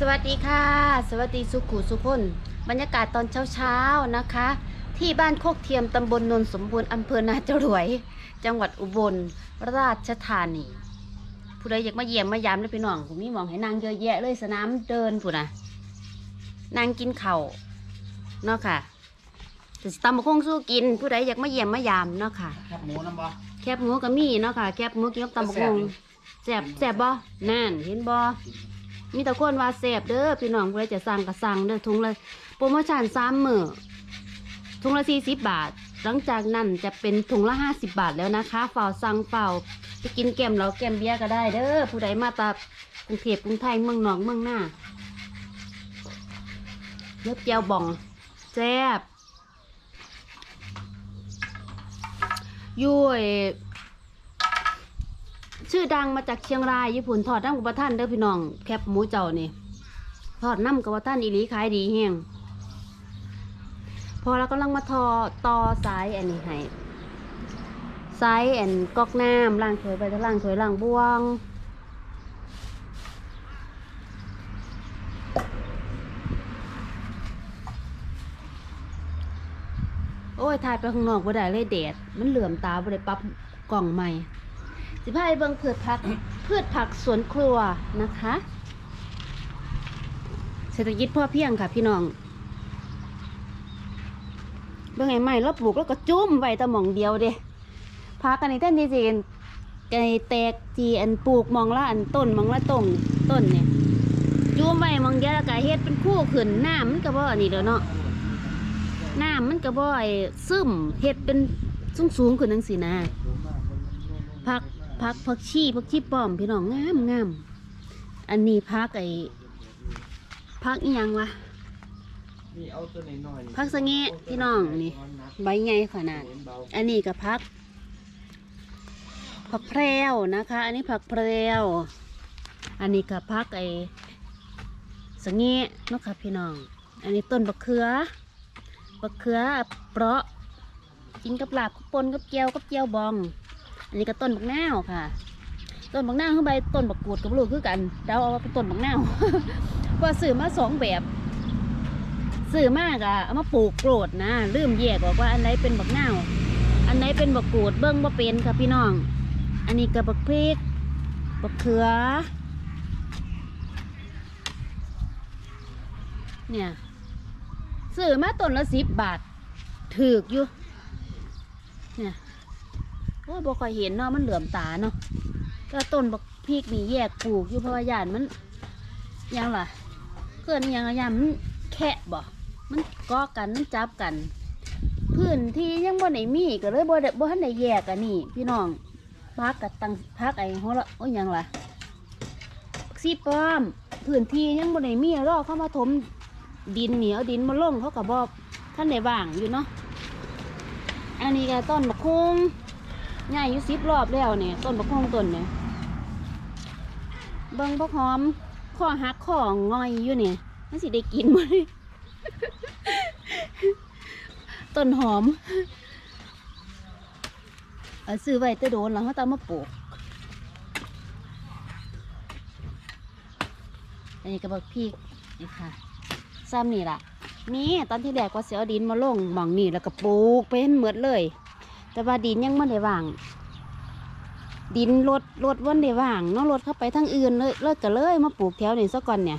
สวัสดีค่ะ สวัสดีสุขุสุพนบรรยากาศตอนเช้าๆนะคะ ที่บ้านโคกเทียมตำบลนนสมบูรณ์อำเภอนาจรวย จังหวัดอุบลราชธานีผู้ใดอยากมาเยี่ยมมายามเลยพี่น้องผมมีหมองให้นางเยอะแยะเลยสนามเดินผู้นะนางกินเข่าวเนาะค่ะแต่สิตำมะคงสู้กิน ผู้ใดอยากมาเยี่ยมมายามเนาะค่ะแคบหมูน้ำบ่แคบหมูก็มีเนาะค่ะแคบหมูกินกับตำบักหุ่งแสบแสบบ่นั่นเห็นบ่ มีแต่คนว่าแสบเด้อพี่น้องผู้ใดจะสั่งก็สั่งเด้อถุงละโปรโมชั่นสามมือถุงละสี่สิบบาท หลังจากนั้นจะเป็นถุงละห้าสิบบาทแล้วนะคะเฝ้าสั่งเฝ้าไปกินแกมเหล้าแกมเบียร์ก็ได้เด้อผู้ใดมาจากกรุงเทพกรุงไทยเมืองหนอกเมืองหน้าเลือบเจียวบ่องแซบยุ้ย ชื่อดังมาจากเชียงรายญี่ปุ่นทอดน้ำกับว่าท่านเด้อพี่น้องแคบหมูเจ้านี่ทอดน้ำกับว่าท่านอีหลีขายดีแห้งพอเรากำลังมาทอต่อสายอันนี้ให้สายอันก๊อกน้ำล่างถวยไปทล่างถวยล่างบวงโอ้ยถ่ายไปข้างนอกบ่ได้เลยแดดมันเหลื่อมตาบ่ได้ปรับกล่องใหม่ สิพาไปเบิงพืชผัก พืชผักสวนครัวนะคะ เศรษฐกิจพ่อเพียงค่ะพี่น้องเบิ่งไอ้ไม้เราปลูกแล้วก็จุ่มไว้แต่หมองเดียวเด้พักกันในแท่นที่สิไก่แตกจีอันปลูกมองละอันต้นมองละต้นต้นเนี่ยจุ่มไว้มองเดียวแล้วก็เฮ็ดเป็นคู่ขึ้นน้ำมันก็บ่อันนี้เด้อเนาะน้ำมันก็บ่ไอ้ซึมเฮ็ดเป็นสูงๆขึ้นจังซี่นะพัก พักพักชีพักชีป้อมพี่น้องงามงามอันนี้พักไอ้พักอีหยังวะนี่เอาตัวน้อยๆพักสะเงะพี่น้องนี่ใบใหญ่ขนาด อันนี้ก็พัก ผักแพรวนะคะ อันนี้ผักแพรวอันนี้ก็พักไอ้สะเงะเนาะค่ะพี่น้อง อันนี้ต้นบักเขือบักเขือเปราะกินกับลาบกับปนกับเจียวกับเจียวบอง อันนี้ก็ต้นบักนาวค่ะ ต้นบักนาวคือใบต้นบักกูดกับลูกคือกันเดาเอาว่าเป็นต้นบักนาวเพอซื้อมาสองแบบซื้อมากอะเอามาปลูกโกรดนะลืมแยกออกว่าอันไหนเป็นบักนาวอันไหนเป็นบักกูดเบิ้งบ่าเป็นค่ะพี่น้อง อันนี้ก็บักพริกบักเขือ เนี่ยซื้อมาต้นละสิบบาทถือกอยู่เนี่ย โอ้บ่ค่อยเห็นเนาะมันเหลื่อมตาเนาะก็ต้นบักพริกนี่แยกปลูกอยู่เพราะว่าย่านมันยังล่ะเกินยังอะย่านมันแคะบ่มันกาะกันมันจับกัน พื้นที่ยังบ่ได้มีก็เลยบ่ได้บ่ทันได้แยกอันนี้พี่น้องพักกับตังพักไอ้หัวละโอ้ยังล่ะซีป้อมพื้นที่ยังบ่ได้มีรอเข้ามาถมดินเหนียวดินมาล่งเขาก็บ่ท่านได้ว่างอยู่เนาะอันนี้ก็ต้นบักคุง ใหญ่อยู่สิบรอบแล้วเนี่ยต้นบักฮงต้นเนี่ยเบิ่งบักหอมข้อหักข้องอยอยู่เนี่ยมันสิได้กินหมดเลยต้นหอมเอาซื้อไว้แตะโดนแล้วเขาตามมาปลูกอันนี้ก็บักพริกนี่ค่ะซ้ำนี่ล่ะนี่ตอนที่แรกว่าเสียดินมาลงหมองนี่แล้วก็ปลูกเป็นเหมือดเลย แต่ว่าดินยังไม่ได้ว่าง ดินรถรถวันได้ว่างเนาะรถเข้าไปทางอื่นเลยเลิกกันเลยมาปลูกแถวนี้ซะก่อนเนี่ย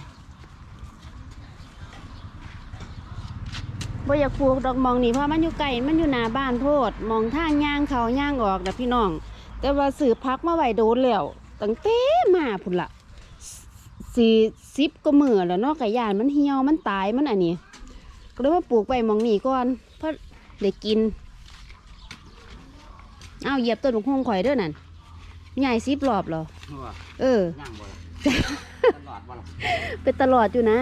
บ่อยากปลูกดอกมองนี่เพราะมันอยู่ไกลมันอยู่หน้าบ้านโพดมองทางย่างเขาย่างออกนะพี่น้อง แต่ว่าสือพักมาไหวโดนแล้วตั้งแต่มาพุ่นละสี่สิบก็มือแล้วเนาะไก่ยานมันเหี่ยวมันตายมันอันนี้ก็เลยมาปลูกไว้หมองนี่ก่อนเพราะได้กิน เอาเหยียบต้นมะฮงข่อยเด้อนั่นใหญ่สิบรอบเหรอว่าเออ ย่างบ่ล่ะตลอดบ่ล่ะเป็นตลอดอยู่นะ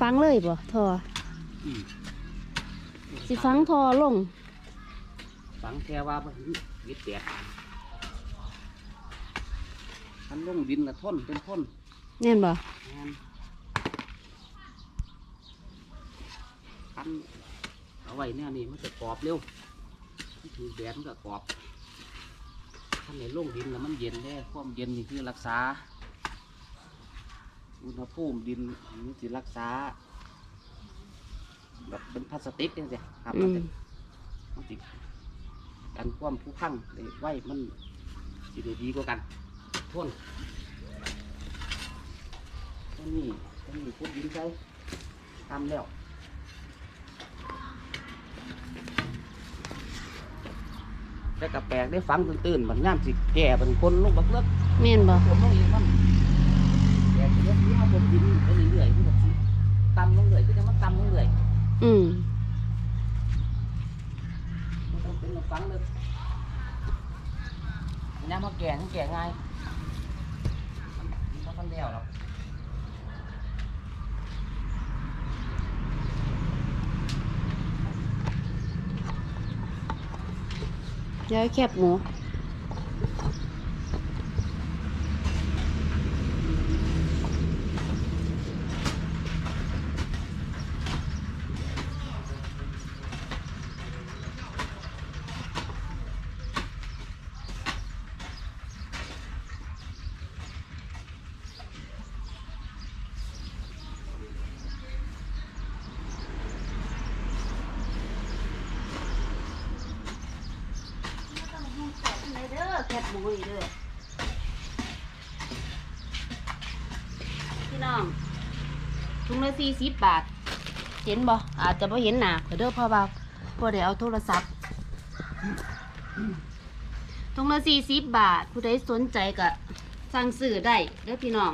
ฟังเลยบ่ทออืมสิฟังทอลง ฝังแค่ว่าบ่วิดแตกคันลงดินละทนเป็นทนแน่นบ่แม่นคันเอา ไว้เนี่ยนี่มันจะกรอบเร็วมันถือแดดมันก็กรอบถ้าในลงดินแล้วมันเย็นแน่ความเย็นนี่คือรักษา อุณหภูมิดินมันสิรักษา แบบเป็นพลาสติกเนี่ยสิครับอืมันมจะมันสิกันความผู้พังได้ไว้มันสิได้ดีกว่ากันทนต้นนี้ต้นนี้พุดดินใส่ทำแล้ว แต่กระแปลกได้ฟังตื่นๆมันงามสิแก่เป็นคนลงบักเลิกแม่นบ่ผมลงอีกมันแก่เยอะที่เอาผมดินไปเรื่อยๆที่แบบสิตำลงเรื่อยก็จะมาตำลงเรื่อยอืมมันต้องเป็นฟังเลยอันนี้มาแก่มันแก่ง่ายมันมันทันแล้วหรอก เดี๋ยวแคบหมู เด้อแค บหมูอีกเด้อพี่น้องถุงละสี่สิบบาท เห็นบ่อาจจะบ่เห็นหนาขอยเด้อพราะว่าพอได้เอาโทรศัพท์ถุงละสี่สิบบาท ผู้ใดสนใจก็สั่งซื้อได้เด้อพี่น้อง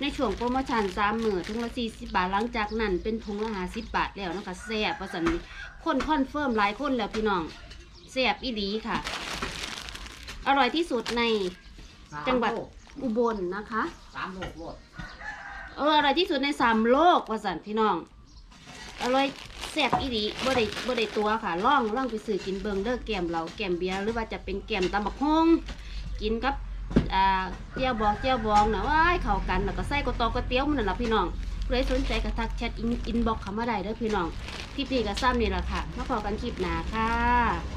ในช่วงโปรโมชั่นสามหมือถุงละสี่สิบบาทหลังจากนั้นเป็นถุงละห้าสิบบาทแล้วนะคะแซ่บว่าสันนี้คนคอนเฟิร์มหลายคนแล้วพี่น้องแซ่บอีหลีค่ะ อร่อยที่สุดในจังหวัดสามโลอุบลนะคะ สามโลกโลดเอออร่อยที่สุดในสามโลกว่าสันพี่น้อง อร่อยแซ่บอีดีบ่ได้บ่ได้ตัวค่ะล่องล่องไปซื้อกินเบิงเด้อแกมเราแกมเบียร์หรือว่าจะเป็นแกมตำบักฮงกินกับอ่าเจียวบองเจียวบองนะว้ายเข้ากันแล้วก็ใส่กระตอกกระเตี้ยวมันนั่นล่ะพี่น้องใครสนใจก็ทักแชทอินอินบ็อกเข้ามาได้เด้อพี่น้องคลิปนี้ก็ซ้ำนี่แหละค่ะมาพอกันคลิปหน้าค่ะ